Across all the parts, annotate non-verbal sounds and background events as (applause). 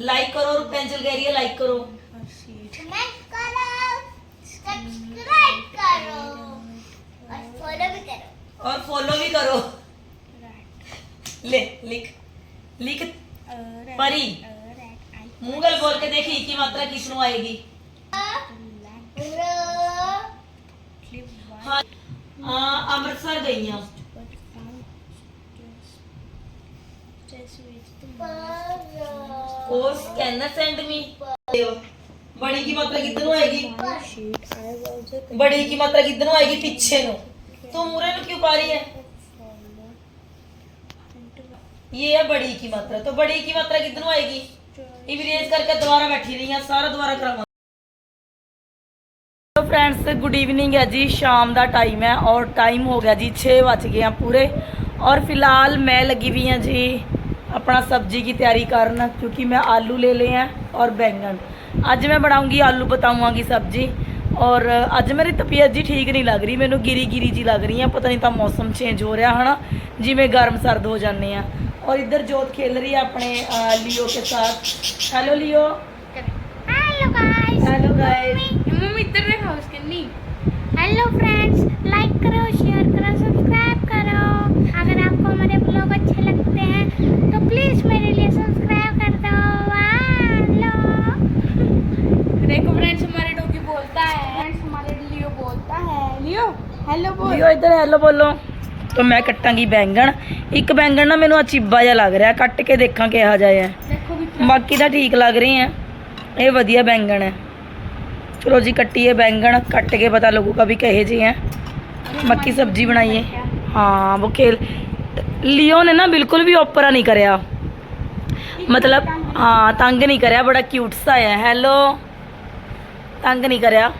Like करो और pencil कह रही है लाइक करो। कमेंट करो सब्सक्राइब करो और फॉलो भी करो। और फॉलो भी करो ले लिख। लिख परी। मुंगल बोल के देखी की मात्रा किसनु आएगी? हाँ हाँ, अमृतसर गई हैं। और स्कैनर सेंड मी बड़ी की मात्रा किधर आएगी बड़ी की मात्रा किधर आएगी पीछे नु तू मुरे में क्यों पा रही है ये है बड़ी की मात्रा तो बड़ी की मात्रा किधर आएगी इवरेज करके दोबारा बैठी रही है सारा दोबारा करवा तो फ्रेंड्स गुड इवनिंग है जी शाम ਦਾ ਟਾਈਮ ਹੈ ਔਰ ਟਾਈਮ ਹੋ ਗਿਆ ਜੀ 6 ਵੱਜ ਗਏ ਆ ਪੂਰੇ और फिलहाल मैं लगी हुई हैं जी अपना सब्जी की तैयारी करना क्योंकि मैं आलू ले लिए हैं और बैंगन ਅੱਜ ਮੈਂ ਬਣਾਉਂਗੀ ਆਲੂ ਬਤਾਵਾਂਗੀ ਸਬਜੀ ਔਰ ਅੱਜ ਮੇਰੀ ਤਬੀਅਤ ਜੀ ਠੀਕ ਨਹੀਂ ਲੱਗ ਰਹੀ ਮੈਨੂੰ ਗਿਰੀ ਗਿਰੀ ਜੀ ਲੱਗ ਰਹੀ ਹੈ ਪਤਾ ਨਹੀਂ ਤਾਂ ਮੌਸਮ ਚੇਂਜ ਹੋ ਰਿਹਾ ਹਨਾ ਜਿਵੇਂ ਗਰਮ ਸਰਦ ਹੋ ਜਾਂਦੇ ਆ ਔਰ ਇੱਧਰ ਜੋਤ ਖੇਲ ਰਹੀ ਹੈ ਆਪਣੇ ਅ, ਲਿਓ ਕੇ ਸਾਥ ਹੈਲੋ ਲਿਓ hello guys hello guys mummy इधर देखा उसके नहीं हेलो फ्रेंड्स लाइक करो शेयर करो सब्सक्राइब करो अगर आपको हमारे ब्लॉग अच्छे लगते हैं तो प्लीज मेरे लिए सब्सक्राइब कर दो हेलो देखो फ्रेंड्स हमारे डॉगी बोलता है फ्रेंड्स हमारे लियो बोलता है लियो हेलो बोल ਲਿਓ ਇੱਧਰ ਹੈਲੋ ਬੋਲੋ ਤਾਂ ਮੈਂ ਕੱਟਾਂਗੀ ਬੈਂਗਣ ਇੱਕ ਬੈਂਗਣ ਨਾ ਮੈਨੂੰ ਅਚੀਬਾ ਜਿਹਾ ਲੱਗ ਰਿਹਾ ਕੱਟ ਕੇ ਦੇਖਾਂ ਕਿਹਾ ਜਾਏ ਹੈ देखो भी ਬਾਕੀ ਤਾਂ ਠੀਕ ਲੱਗ ਰਹੇ ਹੈ ਇਹ ਵਧੀਆ ਬੈਂਗਣ ਹੈ ਚਲੋ ਜੀ, ਕੱਟੀਏ ਬੈਂਗਣ, ਕੱਟ ਕੇ ਪਤਾ ਲੱਗੂਗਾ ਵੀ ਕਿਹੇ ਜੀ ਹੈ ਮੱਕੀ ਸਬਜ਼ੀ ਬਣਾਈਏ। ਹਾਂ ਬੁਕੇਲ ਲਿਓ ਨੇ ਨਾ ਬਿਲਕੁਲ ਵੀ ਓਪਰਾ ਨਹੀਂ ਕਰਿਆ। ਮਤਲਬ, ਹਾਂ, ਤੰਗ ਨਹੀਂ ਕਰਿਆ, ਬੜਾ ਕਿਊਟ ਸਾ ਹੈ ਹੈਲੋ ਤੰਗ ਨਹੀਂ ਕਰਿਆ।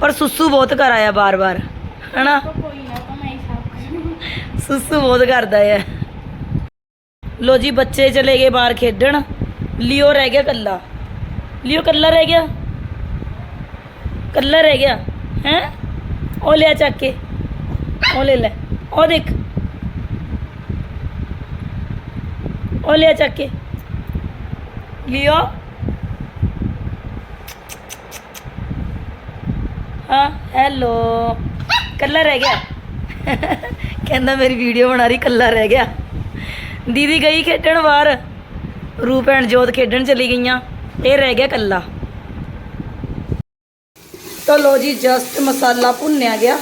ਪਰ ਸੁਸੂ ਬਹੁਤ ਕਰ ਆਇਆ ਬਾਰ-ਬਾਰ, ਹਨਾ? ਸੁਸੂ ਬਹੁਤ ਕਰਦਾ ਹੈ ਲੋ ਜੀ, ਬੱਚੇ ਚਲੇ ਗਏ ਬਾਹਰ ਖੇਡਣ। ਲਿਓ ਰਹਿ ਗਿਆ ਕੱਲਾ ਲਿਓ ਕੱਲਾ ਰਹਿ ਗਿਆ? ਕੱਲਾ ਰਹਿ ਗਿਆ, ਹੈ? ਉਹ ਲਿਆ ਚੱਕ ਕੇ। ਉਹ ਲੈ ਲੈ। ਉਹ ਦੇਖ। ਉਹ ਲਿਆ ਚੱਕ ਕੇ। ਲਿਓ। ਹਾਂ, ਹੈਲੋ। ਕੱਲਾ ਰਹਿ ਗਿਆ। ਕਹਿੰਦਾ ਮੇਰੀ ਵੀਡੀਓ ਬਣਾ ਰਹੀ, ਕੱਲਾ ਰਹਿ ਗਿਆ। ਦੀਦੀ ਗਈ ਖੇਡਣ ਬਾਹਰ। ਰੂਪ ਐਂਡ ਜੋਤ ਖੇਡਣ ਚਲੀ ਗਈਆਂ। ਇਹ ਰਹਿ ਗਿਆ ਕੱਲਾ। ਤਾਂ ਲੋ ਜੀ ਜਸਟ ਮਸਾਲਾ ਭੁੰਨਿਆ ਗਿਆ।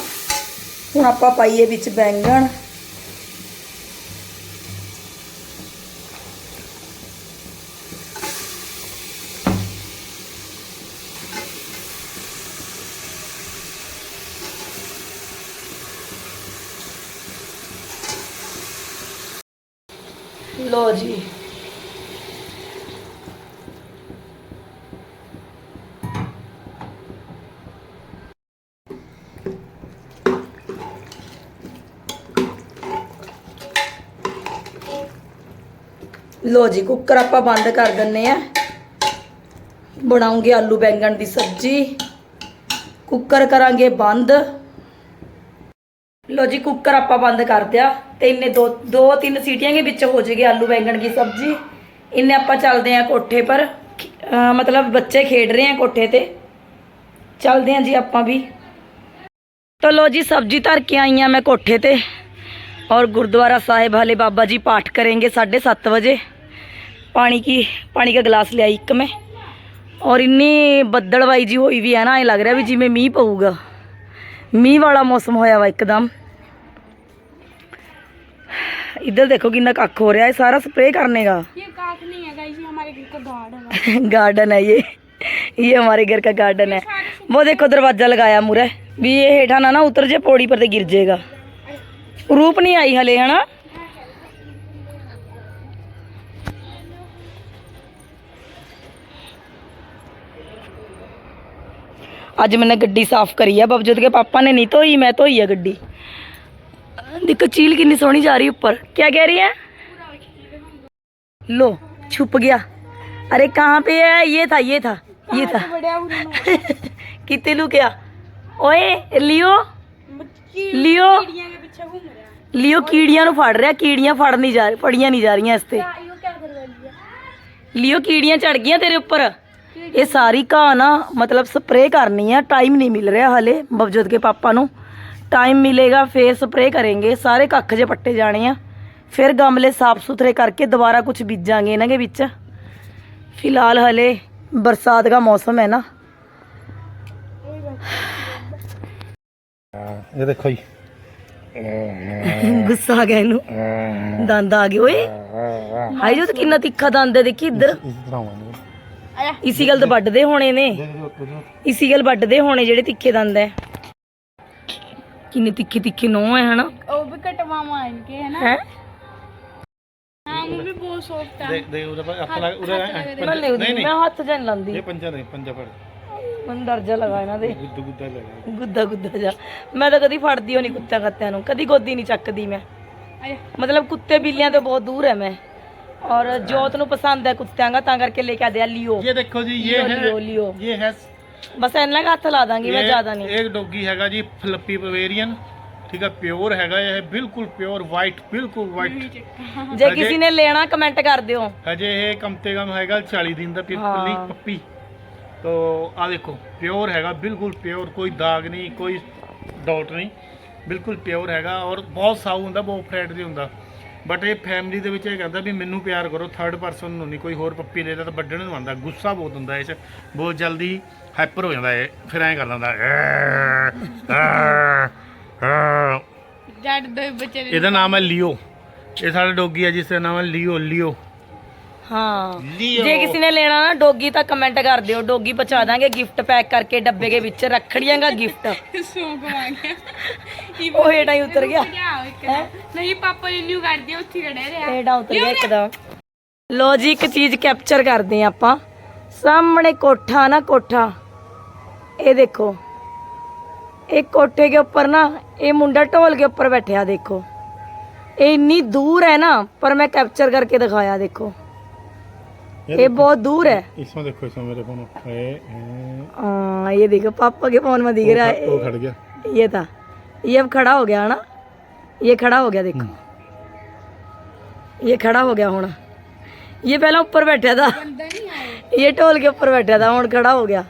ਹੁਣ ਆਪਾਂ ਪਾਈਏ ਵਿੱਚ ਬੈਂਗਣ। ਲੋ ਜੀ ਕੁੱਕਰ ਆਪਾਂ ਬੰਦ ਕਰ ਦਿੰਨੇ ਆ ਬਣਾਉਂਗੇ ਆਲੂ ਬੈਂਗਣ ਦੀ ਸਬਜ਼ੀ ਕੁੱਕਰ ਕਰਾਂਗੇ ਬੰਦ ਲੋ ਜੀ ਕੁੱਕਰ ਆਪਾਂ ਬੰਦ ਕਰ ਦਿਆ ਤੇ ਇੰਨੇ ਦੋ ਦੋ ਤਿੰਨ ਸੀਟੀਆਂ ਦੇ ਵਿੱਚ ਹੋ ਜਾਏਗੀ ਆਲੂ ਬੈਂਗਣ ਦੀ ਸਬਜ਼ੀ ਇੰਨੇ ਆਪਾਂ ਚੱਲਦੇ ਆ ਕੋਠੇ ਪਰ ਅਹ ਮਤਲਬ ਬੱਚੇ ਖੇਡ ਰਹੇ ਆ ਕੋਠੇ ਤੇ ਚੱਲਦੇ ਆ ਜੀ ਆਪਾਂ ਵੀ तो लो जी सब्जी धर के आई हैं मैं कोठे ते और गुरुद्वारा साहिब वाले बाबा जी पाठ करेंगे साढ़े सात बजे पानी की पानी का गिलास लिया एक में। और इन्नी बदलवाई जी हुई भी है ना ये लग रहा भी जिमें मीह पऊगा मीह वाला मौसम होया वा एकदम इधर देखो कितना कख हो रहा है सारा स्प्रे करने का ये काक नहीं है गाइस ये हमारे घर का गार्डन है। (laughs) गार्डन है ये। ये हमारे घर का गार्डन है। वो देखो दरवाज़ा लगाया मुरे। भी ये हेठा ना ना उतर जे पौड़ी पर गिर जाएगा रूप नहीं आई हले है ना? ਅੱਜ ਮੈਨੇ ਗੱਡੀ ਸਾਫ਼ ਕਰੀ ਆ ਬਬਜੋਤ ਕੇ ਪਾਪਾ ਨੇ ਨਹੀਂ ਧੋਈ ਮੈਂ ਧੋਈ ਆ ਗੱਡੀ ਦੇਖੋ ਚੀਲ ਕਿੰਨੀ ਸੋਹਣੀ ਜਾ ਰਹੀ ਉੱਪਰ ਕੀ ਕਹਿ ਰਹੀ ਹੈ लो छुप गया अरे कहाँ पे है ये था ये था ये था बड़ा उड़ना कितने लू क्या ओए लियो लियो चिड़िया के पीछे घूम रहा है ਲਿਓ ਕੀੜੀਆਂ ਨੂੰ ਫੜ ਰਿਹਾ ਕੀੜੀਆਂ ਫੜ ਨਹੀਂ ਜਾ ਫੜੀਆਂ ਨਹੀਂ ਜਾ ਰਹੀਆਂ ਇਸ ਤੇ यो क्या कर लिया ਲਿਓ ਕੀੜੀਆਂ ਚੜ ਗਈਆਂ ਤੇਰੇ ਉੱਪਰ ਇਹ ਸਾਰੀ ਘਾਹ ਨਾ ਮਤਲਬ ਸਪਰੇਅ ਕਰਨੀ ਆ ਟਾਈਮ ਨਹੀਂ ਮਿਲ ਰਿਹਾ ਹਲੇ ਬਵਜੋਤ ਕੇ ਪਾਪਾ ਨੂੰ। ਟਾਈਮ ਮਿਲੇਗਾ ਫੇਰ ਸਪਰੇਅ ਕਰਾਂਗੇ ਸਾਰੇ ਕੱਖ ਜੇ ਪੱਟੇ ਜਾਣੇ ਆ। ਫਿਰ ਗਮਲੇ ਸਾਫ਼ ਸੁਥਰੇ ਕਰਕੇ ਦੁਬਾਰਾ ਕੁਝ ਬੀਜਾਂਗੇ ਇਹਨਾਂ ਦੇ ਵਿੱਚ। ਫਿਲਹਾਲ ਹਲੇ ਬਰਸਾਤ ਦਾ ਮੌਸਮ ਹੈ ਨਾ। ਇਹ ਦੇਖੋ ਜੀ। ਗੁੱਸਾ ਆ ਗਿਆ ਇਹਨੂੰ। ਦੰਦ ਆ ਗਏ ਓਏ। ਹਾਈ ਜੋ ਕਿੰਨਾ ਤਿੱਖਾ ਦੰਦ ਹੈ ਦੇਖੀ ਇੱਧਰ। ਇਸ ਤਰ੍ਹਾਂ ਹੋਣਾ। ਇਸੀ ਗੱਲ ਤੋਂ ਵੱਡਦੇ ਹੋਣੇ ਨੇ। ਇਸੀ ਗੱਲ ਵੱਡਦੇ ਹੋਣੇ ਜਿਹੜੇ ਤਿੱਖੇ ਦੰਦ ਐ। ਕਿੰਨੇ ਤਿੱਖੇ ਤਿੱਖੇ ਨੋ ਐ ਹਨਾ? ਉਹ ਵੀ ਕਟਵਾਵਾਂ ਇਨਕੇ ਹਨਾ? ਹੈ? ਮੈਂ ਲਗਾ ਇਹਨਾਂ ਦੇ। ਗੁੱਦਾ ਗੁੱਦਾ ਜਾ ਮੈਂ ਤਾਂ ਕਦੀ ਫੜਦੀ ਹੋ ਨਹੀਂ ਕੁੱਤਿਆਂ ਕੱਤਿਆਂ ਨੂੰ। ਕਦੀ ਗੋਦੀ ਨਹੀਂ ਚੱਕਦੀ ਮੈਂ। ਮਤਲਬ ਕੁੱਤੇ ਬਿੱਲੀਆਂ ਤੋਂ ਬਹੁਤ ਦੂਰ ਹੈ ਮੈਂ। ਔਰ ਜੋਤ ਨੂੰ ਪਸੰਦ ਹੈ ਕੁੱਤਿਆਂ ਦਾ ਤਾਂ ਕਰਕੇ ਲੈ ਕੇ ਆ ਦਿਆ ਲਿਓ। ਇਹ ਦੇਖੋ ਜੀ ਇਹ ਲਿਓ ਹੈ ਲਿਓ ਲਿਓ। ਇਹ ਹੈ ਬਸ ਇੰਨਾ ਕੁ ਹੱਥ ਲਾ ਦਾਂਗੀ ਮੈਂ ਇਹ- ਜ਼ਿਆਦਾ ਨਹੀਂ। ਇਹ ਡੋਗੀ ਹੈਗਾ ਜੀ ਫਲੱਪੀ ਪਵੇਰੀਅਨ ਠੀਕ ਹੈ ਪਿਓਰ ਹੈਗਾ ਇਹ ਬਿਲਕੁਲ ਪਿਓਰ ਵਾਈਟ ਬਿਲਕੁਲ ਵਾਈਟ ਜੇ ਅਜੇ- ਕਿਸੇ ਨੇ ਲੈਣਾ ਕਮੈਂਟ ਕਰ ਦਿਓ। ਹਜੇ ਇਹ ਕਮ ਤੇ ਕਮ ਹੈਗਾ 40 ਦਿਨ ਦਾ ਪਿਪਲੀ ਹਾਂ। ਪੱਪੀ ਤੋ ਆ ਦੇਖੋ ਪਿਓਰ ਹੈਗਾ ਬਿਲਕੁਲ ਪਿਓਰ ਕੋਈ ਦਾਗ ਨਹੀਂ ਕੋਈ ਡਾਊਟ ਨਹੀਂ। ਬਿਲਕੁਲ ਪਿਓਰ ਹੈਗਾ ਔਰ ਬਹੁਤ ਸਾਊ ਹੁੰਦਾ ਬਹੁਤ ਦੀ ਹੁੰਦਾ। ਬਟ ਇਹ ਫੈਮਿਲੀ ਦੇ ਵਿੱਚ ਇਹ ਕਹਿੰਦਾ ਵੀ ਮੈਨੂੰ ਪਿਆਰ ਕਰੋ ਥਰਡ ਪਰਸਨ ਨੂੰ ਨਹੀਂ ਕੋਈ ਹੋਰ ਪੱਪੀ ਲੈਦਾ ਤਾਂ ਵੱਡਣ ਨੂੰ ਆਂਦਾ ਗੁੱਸਾ ਬਹੁਤ ਹੁੰਦਾ ਇਸ ਬਹੁਤ ਜਲਦੀ ਹਾਈਪਰ ਹੋ ਜਾਂਦਾ ਇਹ ਫਿਰ ਐਂ ਕਰ ਲੈਂਦਾ ਡੱਡ ਦੇ ਬੱਚੇ ਇਹਦਾ ਨਾਮ ਹੈ ਲਿਓ। ਇਹ ਸਾਡੇ ਡੋਗੀ ਹੈ ਜਿਸ ਦਾ ਨਾਮ ਹੈ ਲਿਓ ਲਿਓ। ਹਾਂ। ਜੇ ਕਿਸੇ ਨੇ ਲੈਣਾ ਨਾ ਡੋਗੀ ਤਾਂ ਕਮੈਂਟ ਕਰ ਦਿਓ ਡੋਗੀ ਪਹੁੰਚਾ ਦਾਂਗੇ ਗਿਫਟ ਪੈਕ ਕਰਕੇ ਡੱਬੇ ਦੇ ਵਿੱਚ ਰੱਖੜੀਆਂ ਦਾ ਗਿਫਟ ਸੌਂਕ ਆ ਗਿਆ। (laughs) ਉਹ ਹੇਠਾਂ ਹੀ ਉਤਰ ਗਿਆ। ਇੱਕ ਨਹੀਂ ਪਾਪਾ ਜੀ ਨਿਊ ਕਰਦੇ ਉੱਥੇ ਖੜੇ ਰਿਹਾ ਹੇਠਾਂ ਉਤਰ ਗਿਆ ਇੱਕਦਮ ਲੋ ਜੀ ਇੱਕ ਚੀਜ਼ ਕੈਪਚਰ ਕਰਦੇ ਆ ਆਪਾਂ। ਸਾਹਮਣੇ ਕੋਠਾ ਨਾ ਕੋਠਾ। ਇਹ ਦੇਖੋ। ਇਹ ਕੋਠੇ ਦੇ ਉੱਪਰ ਨਾ ਇਹ ਮੁੰਡਾ ਢੋਲ ਕੇ ਉੱਪਰ ਬੈਠਿਆ ਦੇਖੋ। ਇਹ ਇੰਨੀ ਦੂਰ ਹੈ ਨਾ ਪਰ ਮੈਂ ਕੈਪਚਰ ਕਰਕੇ ਦਿਖਾਇਆ ਦੇਖੋ। ये बहुत दूर है इसमें देखो इसमें मेरे फोन ए, हाँ ये देखो पापा के फोन में दिख रहा वो है खड़ गया ये था ये अब खड़ा हो गया ना ये खड़ा हो गया देखो ये खड़ा हो गया होना ये पहले ऊपर बैठा था ये ढोल के ऊपर बैठा था हूँ खड़ा हो गया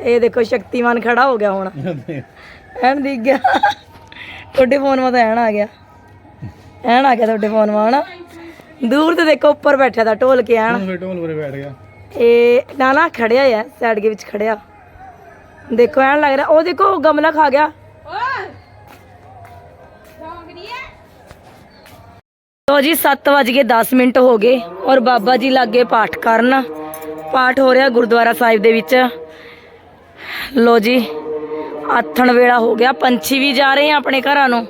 ये देखो शक्तिमान खड़ा हो गया होना ਐਨ ਦਿਖ ਗਿਆ ਤੁਹਾਡੇ ਫੋਨ ਮਾ ਤਾਂ ਐਨ ਆ ਗਿਆ ਐਨ ਆ ਗਿਆ ਤੁਹਾਡੇ ਫੋਨ ਮਾ ਹਨਾ ਦੂਰ ਤੇ ਦੇਖੋ ਉੱਪਰ ਬੈਠਿਆ ਦਾ ਢੋਲ ਕੇ ਆਣ। ਢੋਲ ਉਰੇ ਬੈਠ ਗਿਆ। ਇਹ ਨਾ ਖੜਿਆ ਆ ਸਾਈਡ ਦੇ ਵਿੱਚ ਖੜਿਆ। ਦੇਖੋ ਐਨ ਲੱਗ ਰਿਹਾ ਉਹ ਦੇਖੋ ਉਹ ਗਮਲਾ ਖਾ ਗਿਆ। ਲੋ ਜੀ 7 ਵਜ ਕੇ 10 ਮਿੰਟ ਹੋ ਗਏ ਔਰ ਬਾਬਾ ਜੀ ਲੱਗੇ ਪਾਠ ਕਰਨ। ਪਾਠ ਹੋ ਰਿਹਾ ਗੁਰਦੁਆਰਾ ਸਾਹਿਬ ਦੇ ਵਿੱਚ। ਲੋ ਜੀ ਆਥਣ ਵੇਲਾ ਹੋ ਗਿਆ ਪੰਛੀ ਵੀ ਜਾ ਰਹੇ ਆ ਆਪਣੇ ਘਰਾਂ ਨੂੰ।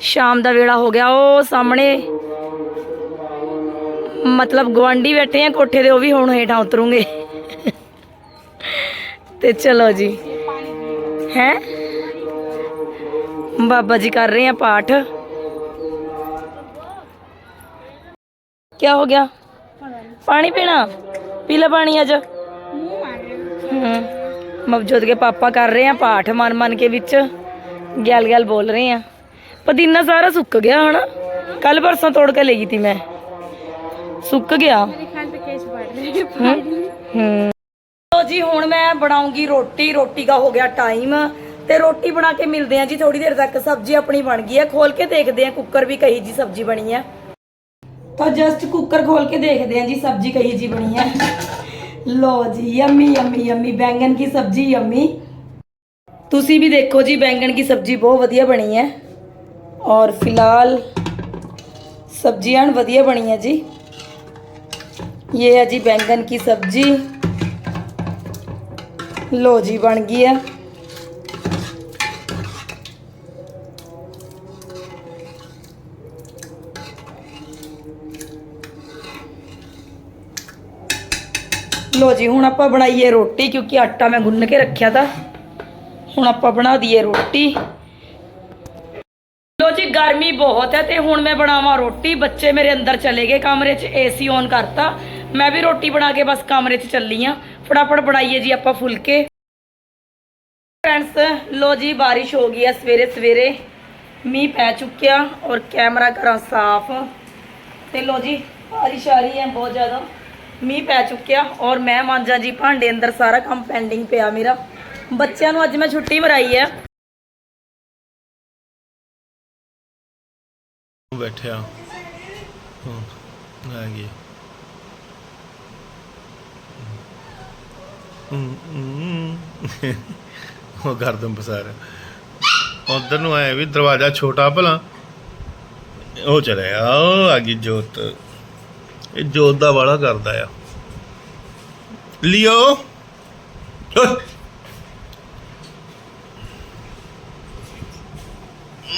ਸ਼ਾਮ ਦਾ ਵੇਲਾ ਹੋ ਗਿਆ ਉਹ ਸਾਹਮਣੇ ਮਤਲਬ ਗਵਾਂਢੀ ਬੈਠੇ ਆ, ਕੋਠੇ ਦੇ ਉਹ ਵੀ ਹੁਣ ਹੇਠਾਂ ਉਤਰੂਗੇ। ਤੇ ਚਲੋ ਜੀ। ਹੈ? ਬਾਬਾ ਜੀ ਕਰ ਰਹੇ ਆ ਪਾਠ। ਕੀ ਹੋ ਗਿਆ? ਪਾਣੀ ਪੀਣਾ? ਪੀ ਲੈ ਪਾਣੀ ਅੱਜ। ਹੂੰ। ਮਵਜੂਦ ਕੇ ਪਾਪਾ ਕਰ ਰਹੇ ਆ ਪਾਠ ਮਨ ਮਨ ਕੇ ਵਿੱਚ। ਗੈਲ ਗੈਲ ਬੋਲ ਰਹੇ ਆ। ਪਦੀਨਾ ਸਾਰਾ ਸੁੱਕ ਗਿਆ ਹਨਾ। ਕੱਲ ਪਰਸੋਂ ਤੋੜ ਕੇ ਲੈ ਗਈ ਤੀ ਮੈਂ। ਸੁੱਕ ਗਿਆ। ਲੋ ਜੀ ਹੁਣ ਮੈਂ ਬਣਾਉਂਗੀ ਰੋਟੀ। ਰੋਟੀ ਦਾ ਹੋ ਗਿਆ ਟਾਈਮ। ਤੇ ਰੋਟੀ ਬਣਾ ਕੇ ਮਿਲਦੇ ਆ ਜੀ ਥੋੜੀ ਦੇਰ ਤੱਕ। ਸਬਜ਼ੀ ਆਪਣੀ ਬਣ ਗਈ ਹੈ। ਖੋਲ ਕੇ ਦੇਖਦੇ ਆ ਕੁੱਕਰ ਵੀ ਕਹੀ ਜੀ ਸਬਜ਼ੀ ਬਣੀ ਹੈ। ਤਾਂ ਜਸਟ ਕੁੱਕਰ ਖੋਲ ਕੇ ਦੇਖਦੇ ਆ ਜੀ ਸਬਜ਼ੀ ਕਹੀ ਜੀ ਬਣੀ ਹੈ। ਲੋ ਜੀ ਯਮੀ ਯਮੀ ਯਮੀ। ਬੈਂਗਨ ਦੀ ਸਬਜ਼ੀ ਯਮੀ? ਤੁਸੀਂ ਵੀ ਦੇਖੋ ਜੀ ਬੈਂਗਣ ਦੀ ਸਬਜ਼ੀ ਬਹੁਤ ਵਧੀਆ ਬਣੀ ਹੈ। ਔਰ ਫਿਲਹਾਲ ਸਬਜ਼ੀਆਂ ਵਧੀਆ ਬਣੀ ਹੈ ਜੀ। ये है जी बैंगन की सब्ज़ी। लो जी, बन गई है। लो जी हूँ आप बनाइए रोटी, क्योंकि आटा मैं गुन के रखा था। हूँ आप बना दिए रोटी। लो जी, गर्मी बहुत है तो हूँ मैं बनावा रोटी। बच्चे मेरे अंदर चले गए कमरे च एसी ऑन करता। ਮੈਂ ਵੀ ਰੋਟੀ ਬਣਾ ਕੇ ਬਸ ਕਮਰੇ 'ਚ ਚੱਲੀ ਆ। ਫਟਾਫਟ ਬਣਾਈਏ ਜੀ ਆਪਾਂ ਫੁਲਕੇ। ਫਰੈਂਡਸ ਲੋ ਜੀ, ਬਾਰਿਸ਼ ਹੋ ਗਈ ਹੈ ਸਵੇਰੇ ਸਵੇਰੇ। ਮੀਂਹ ਪੈ ਚੁੱਕਿਆ ਔਰ ਕੈਮਰਾ ਕਰਾਂ ਸਾਫ਼। ਤੇ ਲੋ ਜੀ, ਬਾਰਿਸ਼ ਆ ਰਹੀ ਹੈ ਬਹੁਤ ਜ਼ਿਆਦਾ। ਮੀਂਹ ਪੈ ਚੁੱਕਿਆ ਔਰ ਮੈਂ ਮਾਂਜਾ ਜੀ ਭਾਂਡੇ ਅੰਦਰ ਸਾਰਾ ਕੰਮ ਪੈਂਡਿੰਗ ਪਿਆ ਮੇਰਾ। ਬੱਚਿਆਂ ਨੂੰ ਅੱਜ ਮੈਂ ਛੁੱਟੀ ਮਰਾਈ ਹੈ। ਬੈਠਿਆ ਹਾਂ, ਆ ਗਈ। ਉਹ ਗਰਦਨ ਪਸਾਰ ਉਧਰ ਨੂੰ ਆਇਆ ਵੀ ਦਰਵਾਜ਼ਾ ਛੋਟਾ ਭਲਾ। ਉਹ ਚਲਿਆ ਉਹ ਆ ਗਈ ਜੋਤ। ਇਹ ਜੋਤ ਦਾ ਵਾਲਾ ਕਰਦਾ ਆ। ਲਿਓ।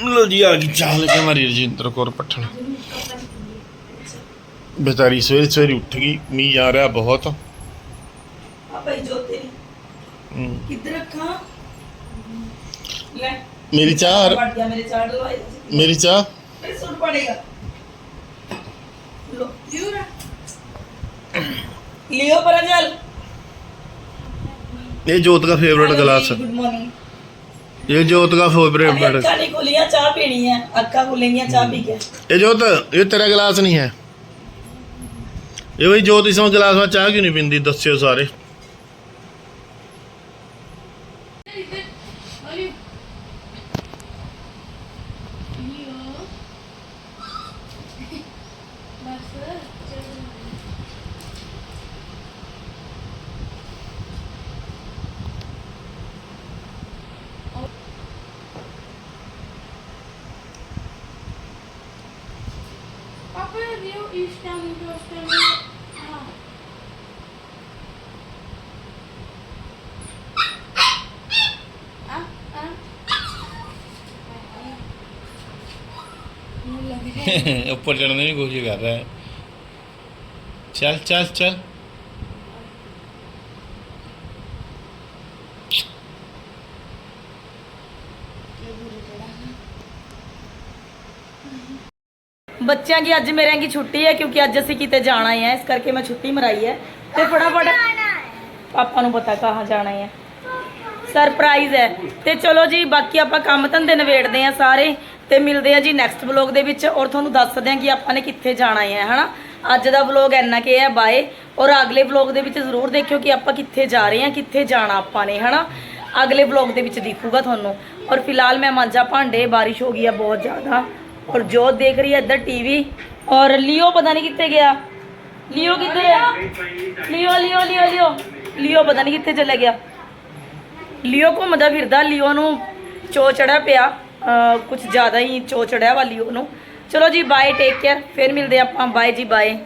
ਲੋ ਜੀ, ਆ ਗਈ ਚਾਹ ਲੈ ਕੇ ਮਾਰੀ ਰਜਿੰਦਰ ਕੌਰ ਪੱਠਣ। ਬੇਚਾਰੀ ਸਵੇਰੇ ਸਵੇਰੇ ਉੱਠ ਗਈ, ਮੀਂਹ ਆ ਰਿਹਾ ਬਹੁਤ। ਮੇਰੀ ਚਾਹ ਪੜ ਗਿਆ ਮੇਰੇ ਚਾਹ ਲਵਾਈ ਮੇਰੀ ਚਾਹ। ਫਿਰ ਸੁੱਟ ਪੜੇਗਾ। ਲੋ ਲਿਓ ਨਾ ਲਿਓ ਪਰ ਇਹ ਜੋਤ ਦਾ ਫੇਵਰਿਟ ਗਲਾਸ ਗੁੱਡ ਮਾਰनिंग ਇਹ ਜੋਤ ਦਾ ਫੇਵਰਿਟ ਬੜ। ਅੱਖਾਂ ਨਹੀਂ ਖੁੱਲੀਆਂ ਚਾਹ ਪੀਣੀ ਹੈ ਅੱਖਾਂ ਖੁੱਲੀਆਂ ਚਾਹ ਪੀ ਕੇ। ਇਹ ਜੋਤ ਇਹ ਤੇਰਾ ਗਲਾਸ ਨਹੀਂ ਹੈ। ਇਹ ਵੀ ਜੋਤ ਇਸ ਨੂੰ ਗਲਾਸ ਵਿੱਚ ਚਾਹ ਕਿਉਂ ਨਹੀਂ ਪੀਂਦੀ ਦੱਸਿਓ ਸਾਰੇ। पे उस टाइम हाँ आ आ ऊपर चढ़ने की कोशिश कर रहा है चल चल चल ਬੱਚਿਆਂ ਦੀ ਅੱਜ ਮੇਰੇ ਦੀ ਛੁੱਟੀ ਹੈ ਕਿਉਂਕਿ ਅੱਜ ਅਸੀਂ ਕਿਤੇ ਜਾਣਾ ਹੈ ਇਸ ਕਰਕੇ ਮੈਂ ਛੁੱਟੀ ਮਰਾਈ ਹੈ। ਤੇ ਫਟਾਫਟ ਪਾਪਾ ਨੂੰ ਪਤਾ ਕਹਾਂ ਜਾਣਾ ਹੈ ਸਰਪ੍ਰਾਈਜ਼ ਹੈ। ਤੇ ਚਲੋ ਜੀ ਬਾਕੀ ਆਪਾਂ ਕੰਮ ਧੰਦੇ ਨਵੇੜਦੇ ਆ ਸਾਰੇ ਤੇ ਮਿਲਦੇ ਆ ਜੀ ਨੈਕਸਟ ਵਲੌਗ ਦੇ ਵਿੱਚ ਔਰ ਤੁਹਾਨੂੰ ਦੱਸਦੇ ਆ ਕਿ ਆਪਾਂ ਨੇ ਕਿੱਥੇ ਜਾਣਾ ਹੈ ਹਨਾ? ਅੱਜ ਦਾ ਵਲੌਗ ਇੰਨਾ ਕਿ ਹੈ ਬਾਏ ਔਰ ਅਗਲੇ ਵਲੌਗ ਦੇ ਵਿੱਚ ਜ਼ਰੂਰ ਦੇਖਿਓ ਕਿ ਆਪਾਂ ਕਿੱਥੇ ਜਾ ਰਹੇ ਹਾਂ ਕਿੱਥੇ ਜਾਣਾ ਆਪਾਂ ਨੇ ਹਨਾ? ਅਗਲੇ ਵਲੌਗ ਦੇ ਵਿੱਚ ਦਿਖੂਗਾ ਤੁਹਾਨੂੰ। ਔਰ ਫਿਲਹਾਲ ਮੈਂ ਮਾਂਜਾ ਭਾਂਡੇ ਬਾਰਿਸ਼ ਹੋ ਗਈ ਹੈ ਬਹੁਤ ਜ਼ਿਆਦਾ। ਔਰ ਜੋਤ ਦੇਖ ਰਹੀ ਹੈ ਇੱਧਰ ਟੀਵੀ। ਔਰ ਲਿਓ ਪਤਾ ਨਹੀਂ ਕਿੱਥੇ ਗਿਆ। ਲਿਓ ਕਿੱਥੇ ਹੈ ਲਿਓ ਲਿਓ ਲਿਓ ਲਿਓ। ਲਿਓ ਪਤਾ ਨਹੀਂ ਕਿੱਥੇ ਚਲਾ ਗਿਆ। ਲਿਓ ਘੁੰਮਦਾ ਫਿਰਦਾ, ਲਿਓ ਨੂੰ ਚੋ ਚੜਾ ਪਿਆ। ਕੁਝ ਜ਼ਿਆਦਾ ਹੀ ਚੋ ਚੜਿਆ ਵਾ ਲਿਓ ਨੂੰ। ਚਲੋ ਜੀ ਬਾਏ ਟੇਕ ਕੇਅਰ ਫਿਰ ਮਿਲਦੇ ਆਪਾਂ। ਬਾਏ ਜੀ ਬਾਏ